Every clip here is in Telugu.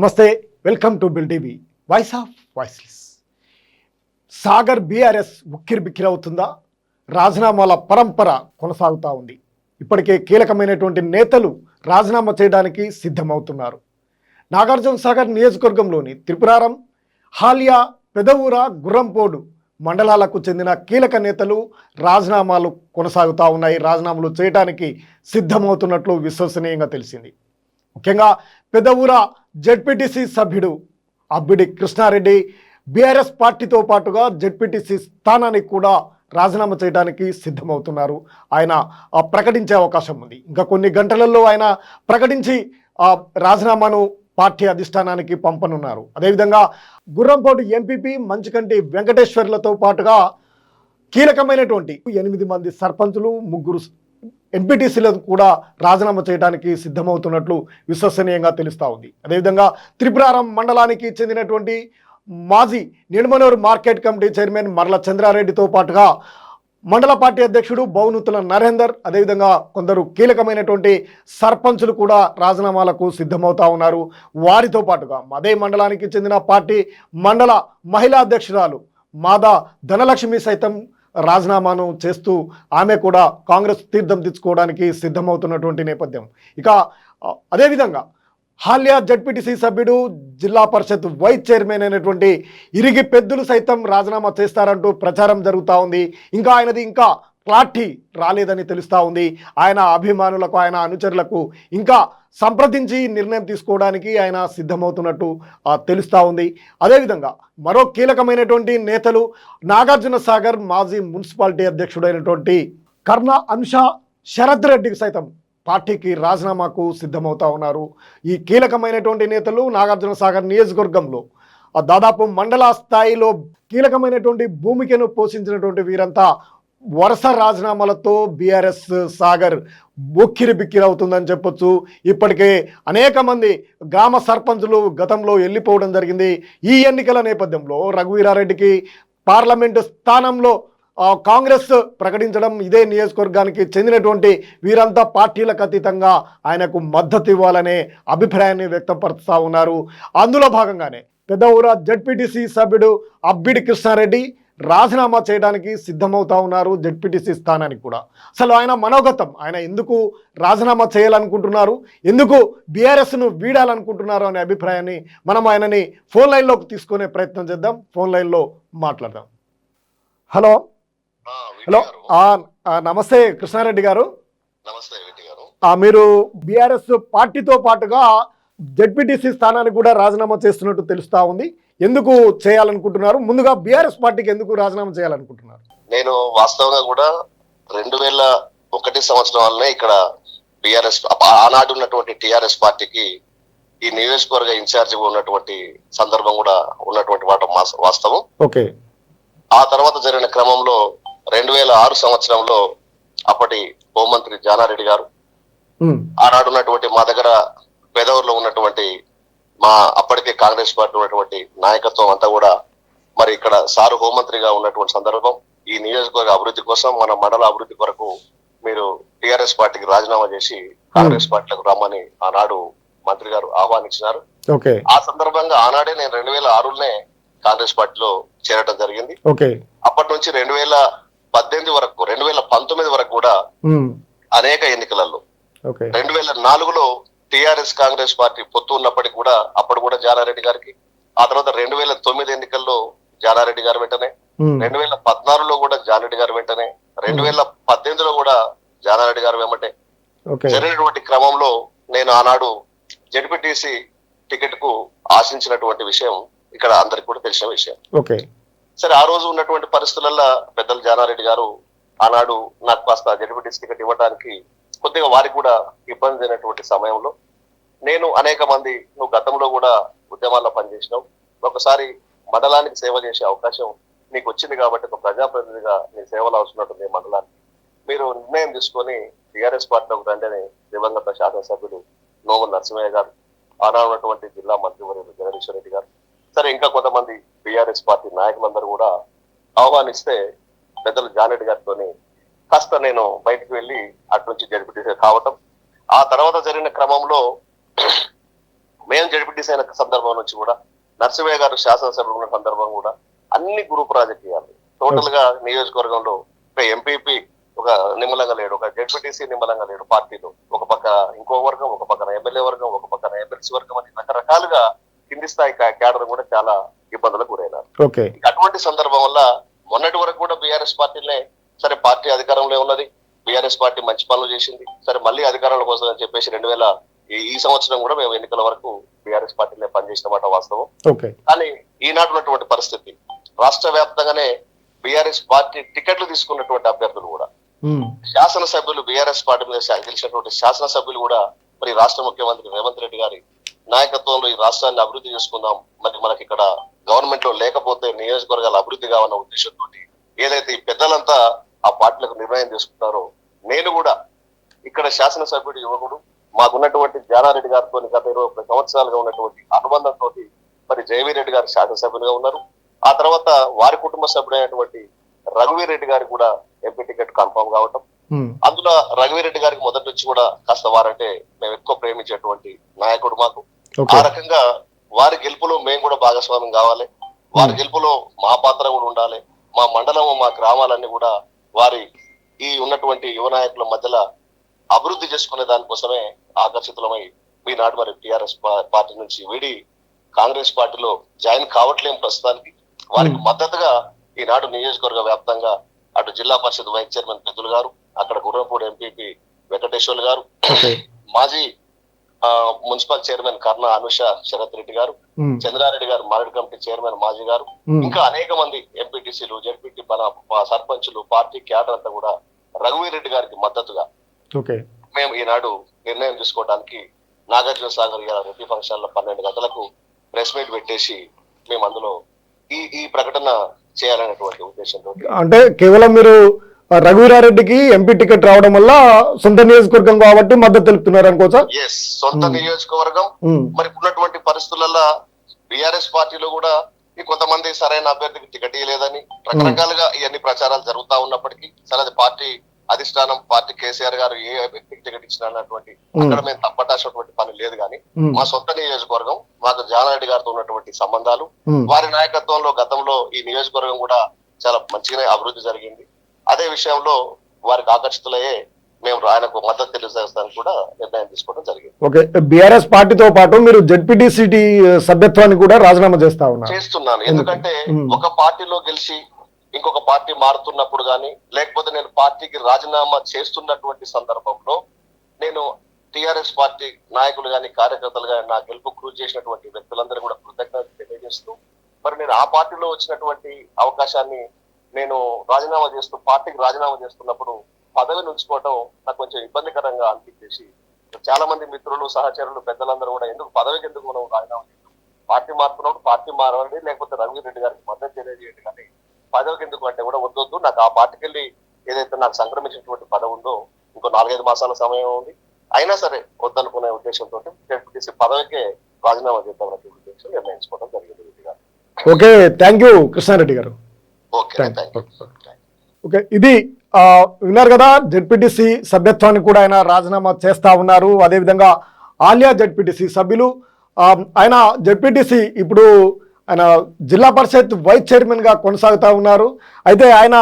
నమస్తే welcome to bill TV. Voice of voiceless. Sagar BRS ఉక్కిరి బిక్కిరవుతుందా రాజీనామాల పరంపర కొనసాగుతూ ఉంది. ఇప్పటికే కీలకమైనటువంటి నేతలు రాజీనామా చేయడానికి సిద్ధమవుతున్నారు. నాగార్జున సాగర్ నియోజకవర్గంలోని త్రిపురారం హాలియా పెదవూర గుర్రంపోడు మండలాలకు చెందిన కీలక నేతలు రాజీనామాలు కొనసాగుతూ ఉన్నాయి. రాజీనామాలు చేయడానికి సిద్ధమవుతున్నట్లు విశ్వసనీయంగా తెలిసింది. ముఖ్యంగా పెదవూర జెడ్పీటీసీ సభ్యుడు అబ్బిడి కృష్ణారెడ్డి. బీఆర్ఎస్ పార్టీతో పాటుగా జడ్పీటీసీ స్థానానికి కూడా రాజీనామా చేయడానికి సిద్ధమవుతున్నారు. ఆయన ప్రకటించే అవకాశం ఉంది. ఇంకా కొన్ని గంటలలో ఆయన ప్రకటించి ఆ రాజీనామాను పార్టీ అధిష్టానానికి పంపనున్నారు. అదేవిధంగా గుర్రంపోటు ఎంపీపీ మంచుకంటి వెంకటేశ్వర్లతో పాటుగా కీలకమైనటువంటి ఎనిమిది మంది సర్పంచులు ముగ్గురు ఎంపీటీసీలకు కూడా రాజీనామా చేయడానికి సిద్ధమవుతున్నట్లు విశ్వసనీయంగా తెలుస్తూ ఉంది. అదేవిధంగా త్రిపురారం మండలానికి చెందినటువంటి మాజీ నిడుమనూరు మార్కెట్ కమిటీ చైర్మన్ మరల చంద్రారెడ్డితో పాటుగా మండల పార్టీ అధ్యక్షుడు బౌనుతుల నరేందర్ అదేవిధంగా కొందరు కీలకమైనటువంటి సర్పంచులు కూడా రాజీనామాలకు సిద్ధమవుతా ఉన్నారు. వారితో పాటుగా అదే మండలానికి చెందిన పార్టీ మండల మహిళా అధ్యక్షురాలు మాదా ధనలక్ష్మి సైతం రాజీనామాను చేస్తూ ఆమె కూడా కాంగ్రెస్ తీర్థం తెచ్చుకోవడానికి సిద్ధమవుతున్నటువంటి నేపథ్యం. ఇక అదేవిధంగా హాల్యా జడ్పీటీసీ సభ్యుడు జిల్లా పరిషత్ వైస్ చైర్మన్ అయినటువంటి ఇరిగి పెద్దలు సైతం రాజీనామా చేస్తారంటూ ప్రచారం జరుగుతూ ఉంది. ఇంకా ఆయనది ఇంకా క్లారిటీ రాలేదని తెలుస్తూ ఉంది. ఆయన అభిమానులకు ఆయన అనుచరులకు ఇంకా సంప్రదించి నిర్ణయం తీసుకోవడానికి ఆయన సిద్ధమవుతున్నట్టు తెలుస్తూ ఉంది. అదేవిధంగా మరో కీలకమైనటువంటి నేతలు నాగార్జున సాగర్ మాజీ మున్సిపాలిటీ అధ్యక్షుడైనటువంటి కర్ణ అనుష శరత్ రెడ్డికి సైతం పార్టీకి రాజీనామాకు సిద్ధమవుతా ఉన్నారు. ఈ కీలకమైనటువంటి నేతలు నాగార్జున సాగర్ నియోజకవర్గంలో దాదాపు మండల స్థాయిలో కీలకమైనటువంటి భూమికను పోషించినటువంటి వీరంతా వరుస రాజీనామాలతో బీఆర్ఎస్ సాగర్ బొక్కిరి బిక్కిరి అవుతుందని చెప్పొచ్చు. ఇప్పటికే అనేక మంది గ్రామ సర్పంచులు గతంలో వెళ్ళిపోవడం జరిగింది. ఈ ఎన్నికల నేపథ్యంలో రఘువీరారెడ్డికి పార్లమెంటు స్థానంలో కాంగ్రెస్ ప్రకటించడం ఇదే నియోజకవర్గానికి చెందినటువంటి వీరంతా పార్టీలకు అతీతంగా ఆయనకు మద్దతు ఇవ్వాలనే అభిప్రాయాన్ని వ్యక్తపరుస్తూ ఉన్నారు. అందులో భాగంగానే పెద్ద ఊర జడ్పీటీసీ సభ్యుడు అబ్బిడి కృష్ణారెడ్డి రాజీనామా చేయడానికి సిద్ధమవుతా ఉన్నారు జడ్పీటీసీ స్థానానికి కూడా. అసలు ఆయన మనోగతం ఆయన ఎందుకు రాజీనామా చేయాలనుకుంటున్నారు ఎందుకు బీఆర్ఎస్ను వీడాలనుకుంటున్నారు అనే అభిప్రాయాన్ని మనం ఆయనని ఫోన్ లైన్లోకి తీసుకునే ప్రయత్నం చేద్దాం ఫోన్ లైన్లో మాట్లాడదాం. హలో? హలో? నమస్తే కృష్ణారెడ్డి గారు. మీరు బీఆర్ఎస్ పార్టీతో పాటుగా జడ్పీటీసీ స్థానానికి కూడా రాజీనామా చేస్తున్నట్టు తెలుస్తా ఉంది. ఎందుకు చేయాలనుకుంటున్నారు? ముందుగా బీఆర్ఎస్ పార్టీకి ఎందుకు రాజీనామా చేయాలనుకుంటున్నారు? నేను వాస్తవంగా కూడా రెండు వేల ఒకటి సంవత్సరం వల్లనే ఇక్కడ బిఆర్ఎస్ ఆనాడు ఉన్నటువంటి టిఆర్ఎస్ పార్టీకి ఈ నియోజకవర్గ ఇన్ఛార్జ్ ఉన్నటువంటి సందర్భం కూడా ఉన్నటువంటి వాట వాస్తవం. ఓకే. ఆ తర్వాత జరిగిన క్రమంలో రెండు వేల ఆరు సంవత్సరంలో అప్పటి హోంమంత్రి జానారెడ్డి గారు ఉమ్, ఆనాడు ఉన్నటువంటి మా దగ్గర పెదవుల్లో ఉన్నటువంటి మా అప్పటికే కాంగ్రెస్ పార్టీ ఉన్నటువంటి నాయకత్వం అంతా కూడా మరి ఇక్కడ సారు హోంమంత్రిగా ఉన్నటువంటి సందర్భం ఈ నియోజకవర్గ అభివృద్ధి కోసం మన మండల అభివృద్ధి కొరకు మీరు టిఆర్ఎస్ పార్టీకి రాజీనామా చేసి కాంగ్రెస్ పార్టీలకు రమ్మని ఆనాడు మంత్రి గారు ఆహ్వానించినారు. ఆ సందర్భంగా ఆనాడే నేను రెండు వేల ఆరులోనే కాంగ్రెస్ పార్టీలో చేరడం జరిగింది. అప్పటి నుంచి రెండు వేల పద్దెనిమిది వరకు రెండు వేల పంతొమ్మిది వరకు కూడా ఉమ్, అనేక ఎన్నికలలో రెండు వేల నాలుగులో టిఆర్ఎస్ కాంగ్రెస్ పార్టీ పొత్తు ఉన్నప్పటికీ కూడా అప్పుడు కూడా జానారెడ్డి గారికి ఆ తర్వాత రెండు వేల తొమ్మిది ఎన్నికల్లో జానారెడ్డి గారు వెంటనే రెండు వేల పద్నాలుగులో కూడా జానారెడ్డి గారు వెంటనే రెండు వేల పద్దెనిమిదిలో కూడా జానారెడ్డి గారు వెంబటే. జరిగినటువంటి క్రమంలో నేను ఆనాడు జడ్పీటీసీ టికెట్కు ఆశించినటువంటి విషయం ఇక్కడ అందరికి కూడా తెలిసిన విషయం. ఓకే. సరే ఆ రోజు ఉన్నటువంటి పరిస్థితులలో పెద్దలు జానారెడ్డి గారు ఆనాడు నాకు కాస్త జడ్పీటీసీ టికెట్ ఇవ్వడానికి కొద్దిగా వారికి కూడా ఇబ్బంది అయినటువంటి సమయంలో నేను అనేక మంది నువ్వు గతంలో కూడా ఉద్యమాల్లో పనిచేసినావు. ఒకసారి మండలానికి సేవ చేసే అవకాశం నీకు వచ్చింది కాబట్టి ఒక ప్రజాప్రతినిధిగా నీ సేవలు అవసరం ఈ మండలానికి మీరు నిర్ణయం తీసుకొని టిఆర్ఎస్ పార్టీలోకి రండి అని దివంగత శాసనసభ్యుడు నోముల నరసింహయ్య గారు ఆనాడు ఉన్నటువంటి జిల్లా మంత్రివర్యులు జగదీశ్వర రెడ్డి గారు సరే ఇంకా కొంతమంది బీఆర్ఎస్ పార్టీ నాయకులందరూ కూడా ఆహ్వానిస్తే పెద్దలు జానెడ్డి గారితో కాస్త నేను బయటకు వెళ్ళి అటు నుంచి జడ్పీటీసీ కావటం. ఆ తర్వాత జరిగిన క్రమంలో మేము జడ్పీటీ జడ్పీటీసీ అయిన సందర్భం నుంచి కూడా నర్సింహయ్య గారు శాసనసభ్యులు ఉన్న సందర్భం కూడా అన్ని గ్రూప్ రాజకీయాలు. టోటల్గా నియోజకవర్గంలో ఒక ఎంపీపీ ఒక నిమ్మలంగా లేడు ఒక జడ్పీటీసీ నిమ్మలంగా లేడు పార్టీలో. ఒక పక్క ఇంకో వర్గం ఒక పక్కన ఎమ్మెల్యే వర్గం ఒక పక్కన ఎమ్మెల్సీ వర్గం అని రకరకాలుగా కింది స్థాయి కా- క్యాడర్ కూడా చాలా ఇబ్బందులకు గురైనారు. అటువంటి సందర్భం వల్ల మొన్నటి వరకు కూడా బీఆర్ఎస్ పార్టీనే సరే పార్టీ అధికారంలో ఉన్నది. బీఆర్ఎస్ పార్టీ మంచి పనులు చేసింది. సరే మళ్ళీ అధికారంలో కోసం అని చెప్పేసి రెండు వేల ఈ- సంవత్సరం కూడా మేము ఎన్నికల వరకు బీఆర్ఎస్ పార్టీనే పనిచేసిన మాట వాస్తవం. కానీ ఈనాడు ఉన్నటువంటి పరిస్థితి రాష్ట్ర వ్యాప్తంగానే బీఆర్ఎస్ పార్టీ టికెట్లు తీసుకున్నటువంటి అభ్యర్థులు కూడా శాసనసభ్యులు బీఆర్ఎస్ పార్టీ మీద గెలిచినటువంటి శాసనసభ్యులు కూడా మరి రాష్ట్ర ముఖ్యమంత్రి రేవంత్ రెడ్డి గారి నాయకత్వంలో ఈ రాష్ట్రాన్ని అభివృద్ధి చేసుకుందాం. మరి మనకి ఇక్కడ గవర్నమెంట్లో లేకపోతే నియోజకవర్గాల అభివృద్ధి కావాలన్న ఉద్దేశంతో ఏదైతే ఈ పెద్దలంతా ఆ పార్టీలకు నిర్ణయం తీసుకుంటారో నేను కూడా ఇక్కడ శాసనసభ్యుడు యువకుడు మాకున్నటువంటి జానారెడ్డి గారితో గత ఇరవై సంవత్సరాలుగా ఉన్నటువంటి అనుబంధంతో మరి జయవీర్ రెడ్డి గారు శాసనసభ్యులుగా ఉన్నారు. ఆ తర్వాత వారి కుటుంబ సభ్యుడైనటువంటి రఘువీర్ రెడ్డి గారికి కూడా ఎంపీ టికెట్ కన్ఫర్మ్ కావటం. అందులో రఘువీర్ రెడ్డి గారికి మొదటి నుంచి కూడా కాస్త వారంటే మేము ఎక్కువ ప్రేమించేటువంటి నాయకుడు మాకు. ఆ రకంగా వారి గెలుపులో మేము కూడా భాగస్వామ్యం కావాలి. వారి గెలుపులో మా పాత్ర కూడా ఉండాలి. మా మండలం మా గ్రామాలన్నీ కూడా వారి ఈ ఉన్నటువంటి యువ నాయకుల మధ్యలో అభివృద్ధి చేసుకునే దానికోసమే ఆకర్షితులమై ఈనాడు మరి టిఆర్ఎస్ పార్టీ నుంచి వీడి కాంగ్రెస్ పార్టీలో జాయిన్ కావట్లేం ప్రస్తుతానికి వారికి. మద్దతుగా ఈనాడు నియోజకవర్గ వ్యాప్తంగా అటు జిల్లా పరిషత్ వైస్ చైర్మన్ పెద్దలు గారు అక్కడ గుర్రంపూడి ఎంపీపీ వెంకటేశ్వర్లు గారు మాజీ మున్సిపల్ చైర్మన్ కర్ణ అనుష శరత్ రెడ్డి గారు చంద్రారెడ్డి గారు మారేడు కమిటీ చైర్మన్ మాజీ గారు ఇంకా అనేక మంది ఎంపీటీసీలు జడ్పీటీ మన మా సర్పంచులు పార్టీ క్యాడర్ అంతా కూడా రఘువీర్ రెడ్డి గారికి మద్దతుగా మేము ఈనాడు నిర్ణయం తీసుకోవడానికి నాగార్జున సాగర్ గారి రెడ్డి ఫంక్షన్లో పన్నెండు గంటలకు ప్రెస్ మీట్ పెట్టేసి మేము అందులో ఈ ఈ ప్రకటన చేయాలనేటువంటి ఉద్దేశంతో. అంటే కేవలం మీరు రఘువీరారెడ్డికి ఎంపీ టికెట్ రావడం వల్ల సొంత నియోజకవర్గం కాబట్టి మద్దతు తెలుపుతున్నారు అనుకోవచ్చా ఎస్ సొంత Hmm. నియోజకవర్గం. ఉమ్, మరి ఉన్నటువంటి పరిస్థితులలో బీఆర్ఎస్ పార్టీలో కూడా ఈ కొంతమంది సరైన అభ్యర్థికి టికెట్ ఇవ్వలేదని రకరకాలుగా ఇవన్నీ ప్రచారాలు జరుగుతా ఉన్నప్పటికీ సరే అది పార్టీ అధిష్టానం పార్టీ కేసీఆర్ గారు ఏ వ్యక్తికి టికెట్ ఇచ్చిన అన్నటువంటి అక్కడ మేము తప్పటాల్సినటువంటి పని లేదు కానీ మా సొంత నియోజకవర్గం మాకు జానారెడ్డి గారితో ఉన్నటువంటి సంబంధాలు వారి నాయకత్వంలో గతంలో ఈ నియోజకవర్గం కూడా చాలా మంచిగానే అభివృద్ధి జరిగింది. అదే విషయంలో వారికి ఆకర్షితులయ్యే మేము ఆయనకు మద్దతు తెలియజేస్తానికి కూడా నిర్ణయం తీసుకోవడం జరిగింది. ఓకే. బీఆర్ఎస్ పార్టీతో పాటు మీరు జెడ్పీటీసీటీ సభ్యత్వాన్ని కూడా రాజీనామా చేస్తా ఉన్నారు. చేస్తున్నాను. ఎందుకంటే. ఒక పార్టీలో గెలిచి ఇంకొక పార్టీ మారుతున్నప్పుడు గానీ లేకపోతే నేను పార్టీకి రాజీనామా చేస్తున్నటువంటి సందర్భంలో నేను టిఆర్ఎస్ పార్టీ నాయకులు గాని కార్యకర్తలు గాని నా గెలుపు కృషి చేసినటువంటి వ్యక్తులందరూ కూడా కృతజ్ఞత తెలియజేస్తూ మరి నేను ఆ పార్టీలో వచ్చినటువంటి అవకాశాన్ని నేను రాజీనామా చేస్తూ పార్టీకి రాజీనామా చేస్తున్నప్పుడు పదవిని ఉంచుకోవటం నాకు కొంచెం ఇబ్బందికరంగా అనిపించేసి చాలా మంది మిత్రులు సహచరులు పెద్దలందరూ కూడా ఎందుకు పదవికి ఎందుకు మనం రాజీనామా చేస్తాం పార్టీ మారుతున్నప్పుడు పార్టీ మారవండి లేకపోతే రఘువీర్ రెడ్డి గారికి మద్దతు తెలియజేయండి కానీ పదవికి ఎందుకు అంటే కూడా వద్దొద్దు. నాకు ఆ పార్టీకి వెళ్ళి ఏదైతే నాకు సంక్రమించినటువంటి పదవి ఉందో ఇంకో నాలుగైదు మాసాల సమయం ఉంది. అయినా సరే వద్దనుకునే ఉద్దేశంతో జడ్పీటీసీ పదవికే రాజీనామా చేద్దామనే ఉద్దేశం నిర్ణయించుకోవడం జరిగింది రెడ్డి గారు. ఓకే థ్యాంక్ యూ కృష్ణారెడ్డి గారు. ఓకే ఇది విన్నారు కదా జెడ్పీటీసీ సభ్యత్వాన్ని కూడా ఆయన రాజీనామా చేస్తా ఉన్నారు. అదేవిధంగా ఆలియా జెడ్పీటీసీ సభ్యులు ఆయన జెడ్పీటీసీ ఇప్పుడు ఆయన జిల్లా పరిషత్ వైస్ చైర్మన్గా కొనసాగుతా ఉన్నారు. అయితే ఆయన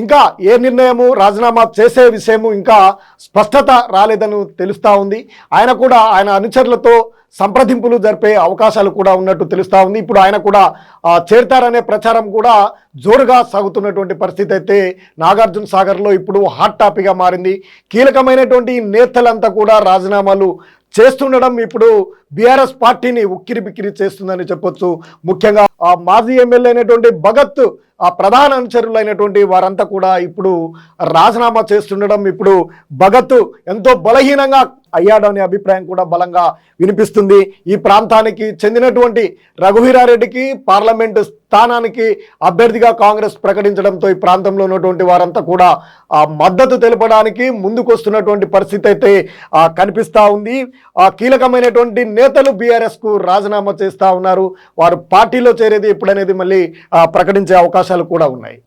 ఇంకా ఏ నిర్ణయము రాజీనామా చేసే విషయము ఇంకా స్పష్టత రాలేదని తెలుస్తా ఉంది. ఆయన కూడా ఆయన అనుచరులతో సంప్రదింపులు జరిపే అవకాశాలు కూడా ఉన్నట్టు తెలుస్తూ ఉంది. ఇప్పుడు ఆయన కూడా చేరతారనే ప్రచారం కూడా జోరుగా సాగుతున్నటువంటి పరిస్థితి అయితే నాగార్జున సాగర్లో ఇప్పుడు హాట్ టాపిక్గా మారింది. కీలకమైనటువంటి నేతలంతా కూడా రాజీనామాలు చేస్తుండడం ఇప్పుడు బీఆర్ఎస్ పార్టీని ఉక్కిరి బిక్కిరి చేస్తుందని చెప్పొచ్చు. ముఖ్యంగా ఆ మాజీ ఎమ్మెల్యే అయినటువంటి భగత్ ఆ ప్రధాన అనుచరులైనటువంటి వారంతా కూడా ఇప్పుడు రాజీనామా చేస్తుండడం ఇప్పుడు భగత్ ఎంతో బలహీనంగా అయ్యాడనే అభిప్రాయం కూడా బలంగా వినిపిస్తుంది. ఈ ప్రాంతానికి చెందినటువంటి రఘువీరారెడ్డికి పార్లమెంటు స్థానానికి అభ్యర్థిగా కాంగ్రెస్ ప్రకటించడంతో ఈ ప్రాంతంలో ఉన్నటువంటి వారంతా కూడా ఆ మద్దతు తెలపడానికి ముందుకొస్తున్నటువంటి పరిస్థితి అయితే కనిపిస్తూ ఉంది. ఆ కీలకమైనటువంటి నేతలు బీఆర్ఎస్కు రాజీనామా చేస్తూ ఉన్నారు. వారు పార్టీలో చేరేది ఎప్పుడనేది మళ్ళీ ప్రకటించే అవకాశాలు కూడా ఉన్నాయి.